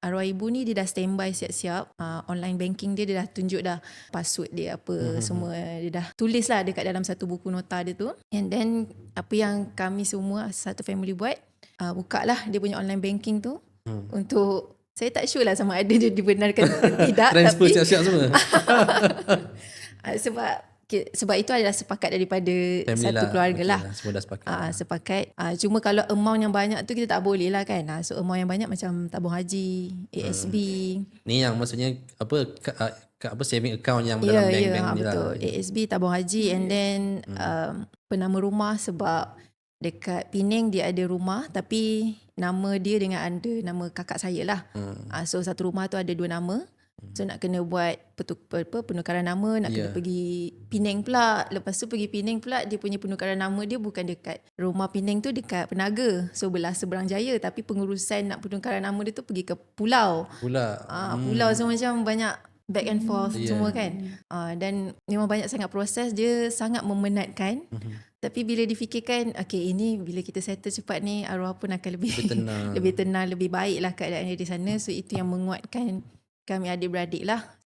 arwah ibu ni dia dah standby siap-siap. Uh, online banking dia dia dah tunjuk dah password dia apa mm-hmm. semua. Dia dah tulis lah dekat dalam satu buku nota dia tu. And then apa yang kami semua satu family buat, uh, buka lah dia punya online banking tu mm. untuk saya tak sure lah sama ada dia dibenarkan atau tidak. Transfer tapi, siap-siap semua. uh, sebab sebab itu adalah sepakat daripada Family satu lah. keluarga Okay lah. lah. Semua dah sepakat. Ah sepakat. Ah cuma kalau amount yang banyak tu kita tak boleh lah kan. Ah so amount yang banyak macam tabung haji, ASB. Ni yang maksudnya apa ka, ka, apa saving account yang Ya dalam bank-bank ha, ni lah. betul. ASB tabung haji and then um, penama rumah sebab dekat Penang dia ada rumah tapi nama dia dengan ada nama kakak saya lah. Hmm. Ah so satu rumah tu ada dua nama. So nak kena buat petuk, apa, penukaran nama, nak kena Yeah. pergi Penang pula. Lepas tu pergi Penang pula, dia punya penukaran nama dia bukan dekat rumah Penang tu dekat Penaga. So belah seberang jaya tapi pengurusan nak penukaran nama dia tu pergi ke pulau. Pula. Ah, pulau so macam banyak back and forth Yeah. semua kan. Ah, dan memang banyak sangat proses dia sangat memenatkan. Mhm. Tapi bila difikirkan, okay ini bila kita settle cepat ni arwah pun akan lebih Lebih tenang. lebih tenang, lebih baik lah keadaan dia di sana. So itu yang menguatkan kami adik-beradik lah